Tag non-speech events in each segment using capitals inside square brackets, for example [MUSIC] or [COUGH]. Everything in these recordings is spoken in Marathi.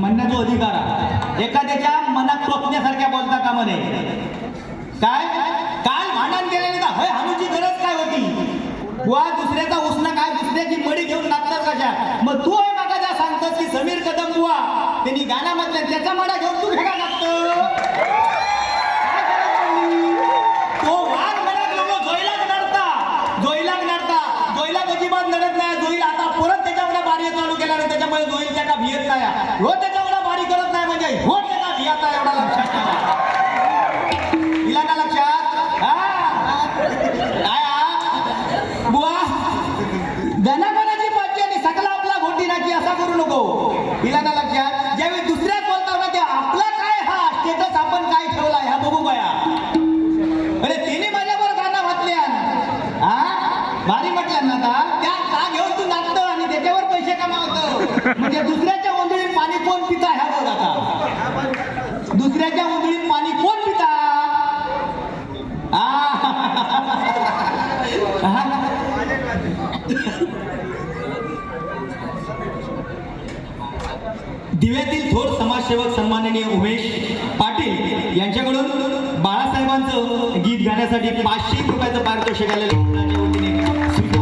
म्हणण्याचो अधिकार आहे. एखाद्याच्या मनात टोपण्यासारख्या बोलता का म्हणे काय? काल भांडण केलेले का? हय हानूची गरज काय होती? वा दुसऱ्याचा उसना काय? दुसऱ्याची मडी घेऊन लागतात कशा? मग तू आहे मागा ज्या सांगतो की समीर कदम बुवा. त्यांनी गाणं म्हटलं त्याचा मडा घेऊन तू भेगा लागतो जोईला अजिबात लढत नाही. जोईल आता परत त्याच्या कार्य चालू केल्याने त्याच्यामुळे होईल त्या का भियत नाही. हो त्याच्यामुळे एवढा भारी करत नाही म्हणजे हो त्याचा भियत आहे एवढा लक्षात तिला का लक्षात? बुवा? धनागणाची पाचवी आणि सकला आपला घोटी नाची असा करू नको. तिला का दिव्यातील थोर समाजसेवक सन्माननीय उमेश पाटील यांच्याकडून बाळासाहेबांचं गीत गाण्यासाठी पाचशे रुपयाचं पारितोषिक आलेलं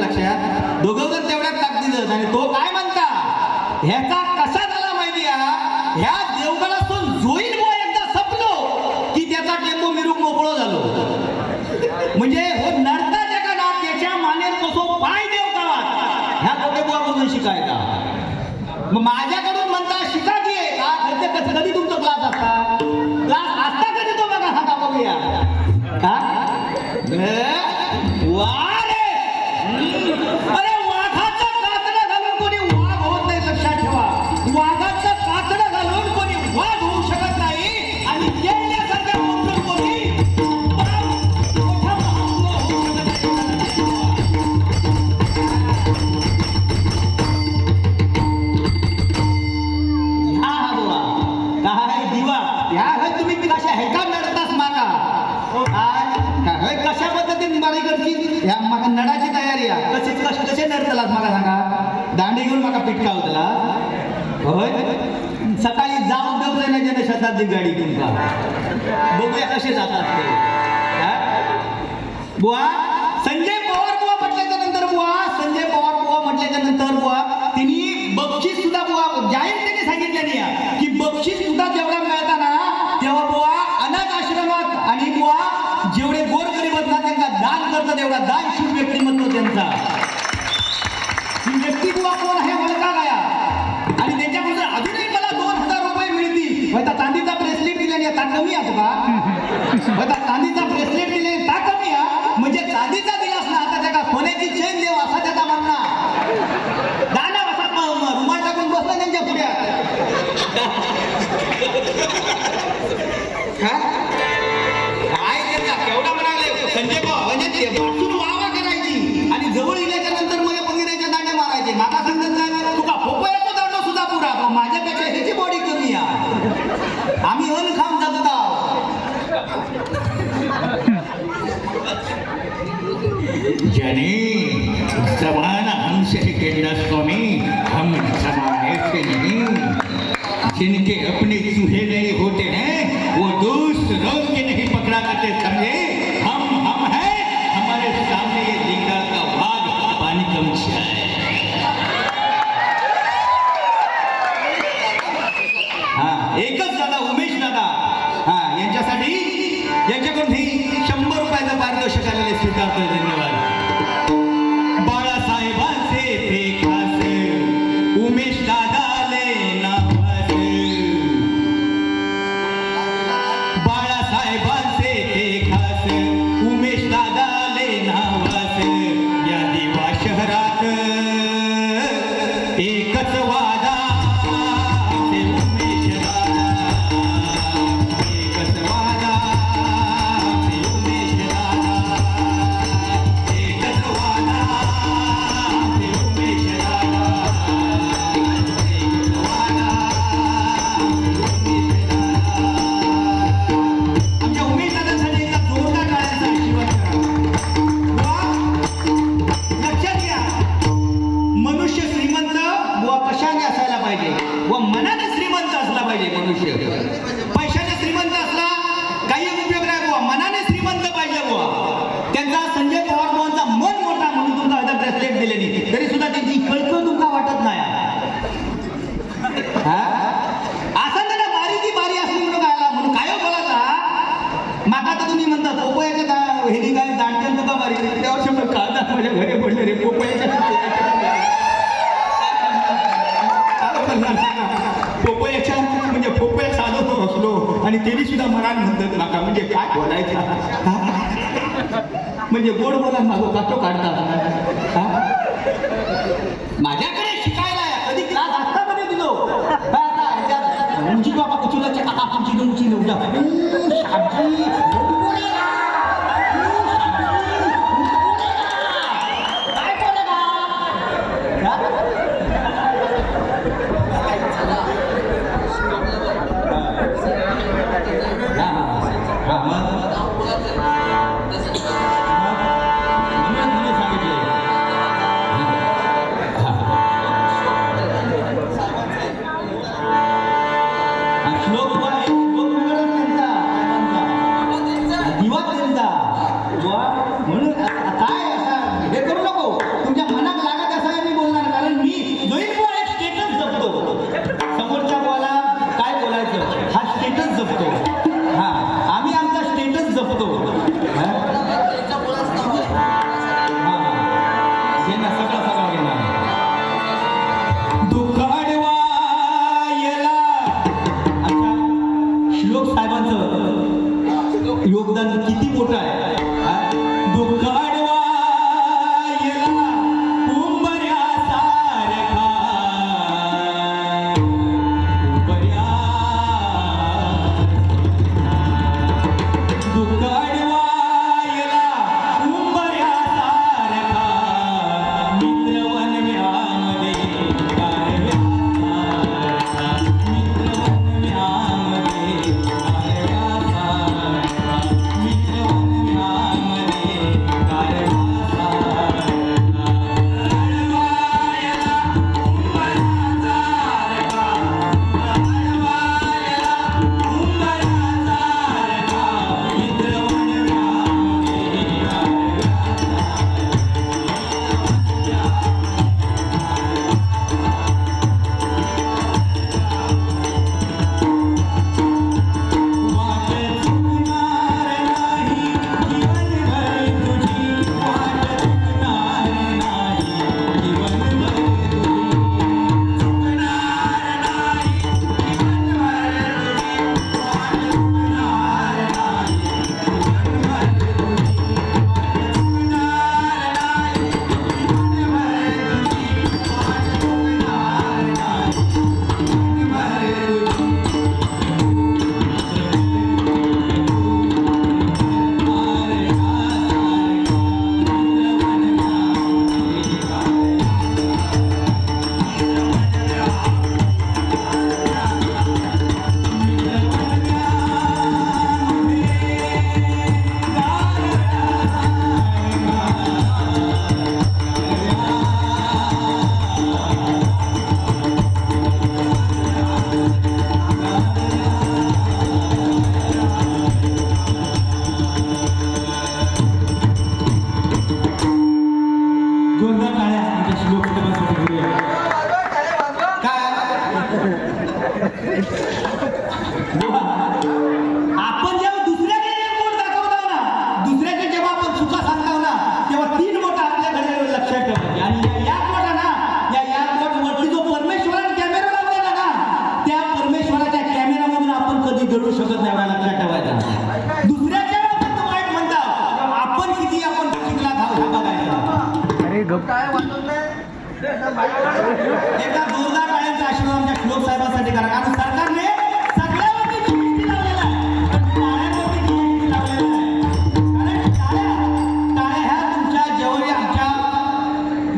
लक्षात? दोघं जर तेवढ्याच ताकदीचं आणि तो काय म्हणता? ह्याचा पिटकावतला होय? सकाळी जाऊन दबले नाही त्याने शताब्दी गाडी तुमचा बघूया कसे जातात ते. बुवा? असला पाहिजे व मनाने श्रीमंत असला पाहिजे मनुष्य. पैशाने श्रीमंत असला काही उपयोग नाही बुवा. मनाने श्रीमंत पाहिजे बुवा. त्यांचा संजय पवार भावांचा मन मोठा म्हणून तुमचा आता ब्रेसलेट दिलेली तरी सुद्धा त्यांची कळकळ तुमका वाटत नाही. असं ना बारीकी बारी असली म्हणून काय म्हणून काय हो बोलाचा माका तर तुम्ही म्हणतात उपयोग हे काय दाटकेल तुका बारी त्यावर शंभर काढतात माझ्या घरी पडले रे पोपय त्यांनी सुद्धा मनात म्हणतात माका म्हणजे काय बोलायचं? [LAUGHS] म्हणजे गोड बोला मागो काटो काढता माझ्याकडे शिकायला कधी क्लास आता मध्ये दिलो उंची बाबा कुचुलाची आता तुमची उंची नव्हता एकदा जोरदार टाळ्यांचा आशीर्वाद आमच्या खलोप साहेबांसाठी करा. कारण सरकारने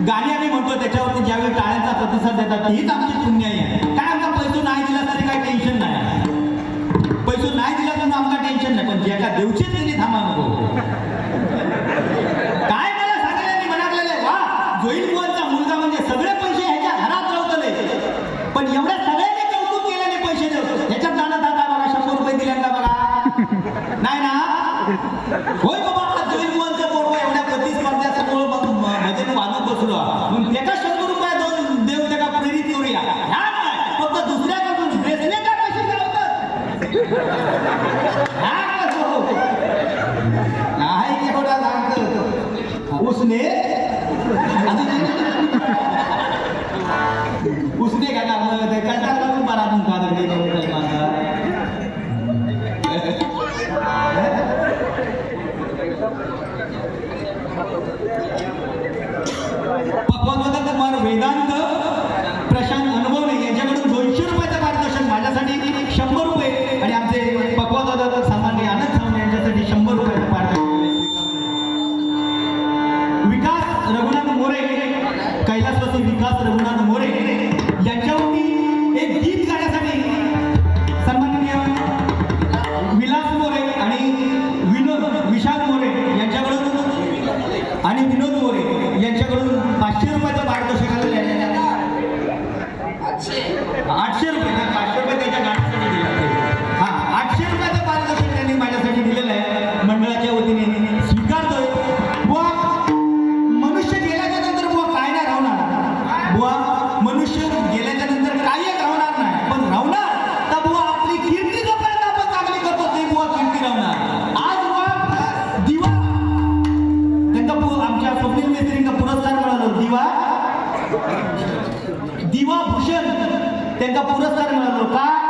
गाणी म्हणतो त्याच्यावरती ज्यावेळी टाळ्यांचा प्रतिसाद देतात हीच आमची पुण्य आहे. उसने काय टाकलं ते काय टाकलं पण मला नंतर काय वेदांत प्रशांत अनुभवणे यांच्याकडून दोनशे रुपयाचं मार्गदर्शन माझ्यासाठी शंभर रुपये. आणि आमचे पकवान सामान्य आनंद सामने यांच्यासाठी शंभर रुपये विकास रघुनाथ मोरे. कैलासपासून विकास रघुनाथ मोरे. त्यांना पुरस्कार मिळालो. का?